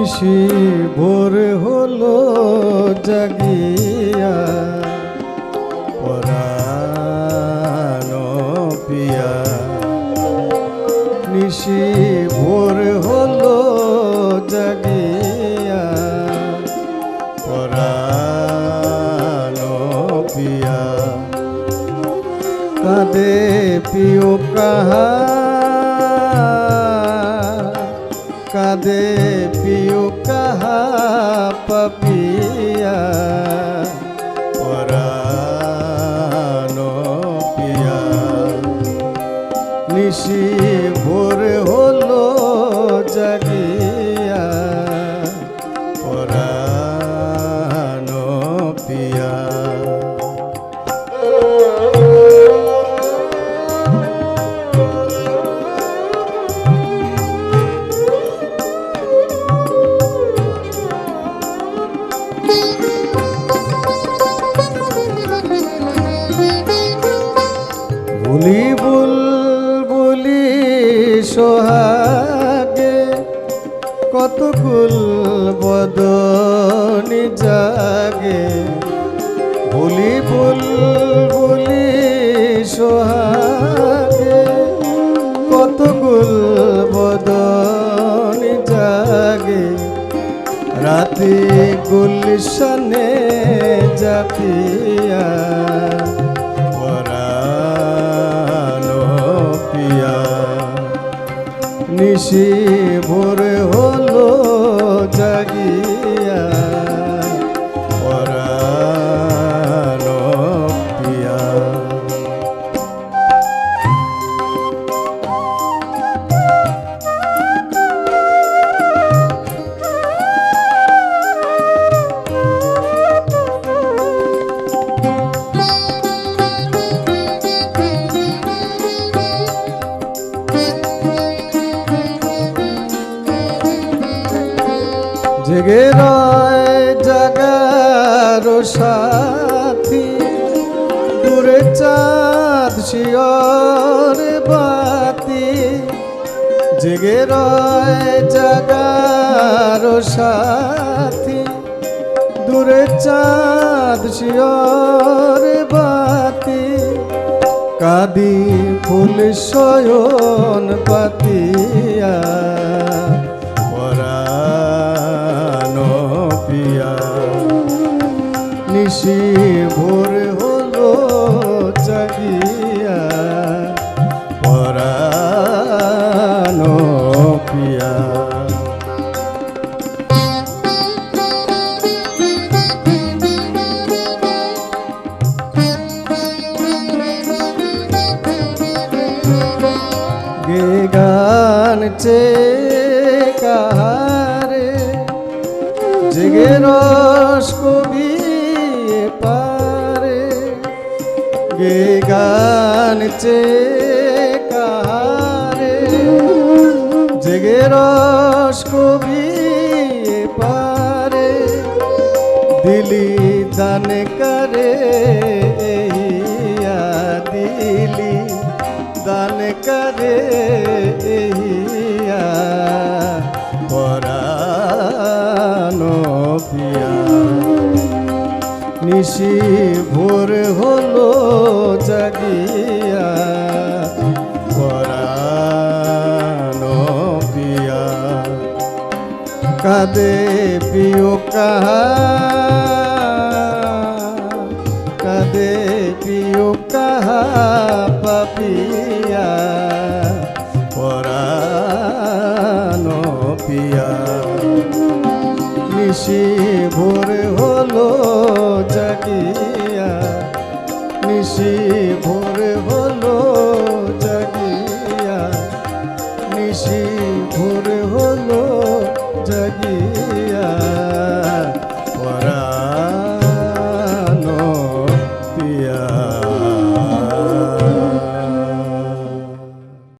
নিশি ভোর হলো জাগিয়া। পরানো পিয়া। নিশি ভোর হলো জাগিয়া। পরানো পিয়া। কাঁদে পিও কাহা কাঁদে পিও কাহা পপিয়া। পরানো পিয়া। নিশি সোহাগে, কত কুল বদনি জাগে। বুলি বুল বুলি সোহাগে, কত কুল বদনি জাগে। রাতে গুলশনে জাতিয়া নিশি ভোর হলো জাগিয়া জেগে রয় জাগার সাথী। দূরে চাঁদ শিয়র বাতি। জেগে রয় জাগার সাথী। দূরে চাঁদ শিয়র বাতি। কাদি ফুল শয়ন পাতিয়া। নিশি ভোর হলো জাগিয়া। পরানো পিয়া গে গান চে কাহারে জেগে রস কবি চে কাহারে জেগে রস কবি পারে, দিলি দান করে দিলি দান করে নিশি ভোর হলো জাগিয়া কাদে পিও কাহা? কাদে পিও কাহা পাপিয়া পরানো পিয়া। নিশি ভোর হলো জাগিয়া, নিশি ভোর